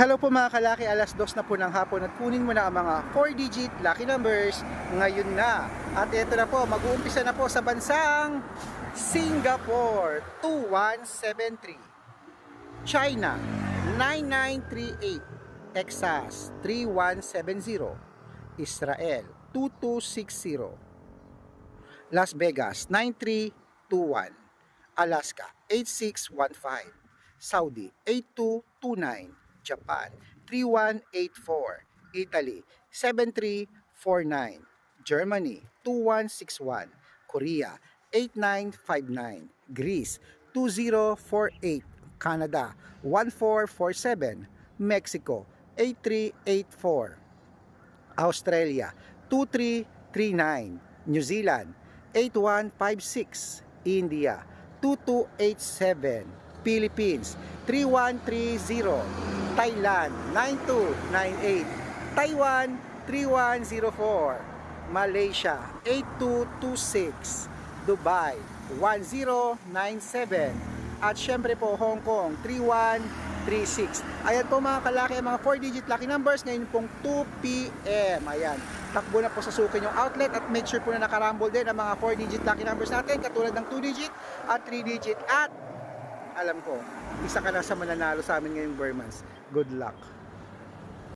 Hello po mga kalaki, alas dos na po ng hapon at kunin mo na ang mga 4-digit lucky numbers. Ngayon na. At ito na po, mag-uumpisa na po sa bansang Singapore. 2173, China 9938, Texas 3170, Israel 2260, Las Vegas 9321, Alaska 8615, Saudi 8229, Japan 3184, Italy 7349, Germany 2161, Korea 8959, Greece 2048, Canada 1447, Mexico 8384, Australia 2339, New Zealand 8156, India 2287, Philippines 3130, Thailand 9298, Taiwan 3104, Malaysia 8226, Dubai 1097, at syempre po Hong Kong 3136. Ayan po mga kalaki, mga 4-digit lucky numbers. Ngayon pong 2 p.m. Ayan, takbo na po sa sukin yung outlet. At make sure po na nakarambol din ang mga 4-digit lucky numbers natin katulad ng 2-digit at 3-digit at alam ko, isa ka na sa mananalo sa amin ngayong Burmans. Good luck!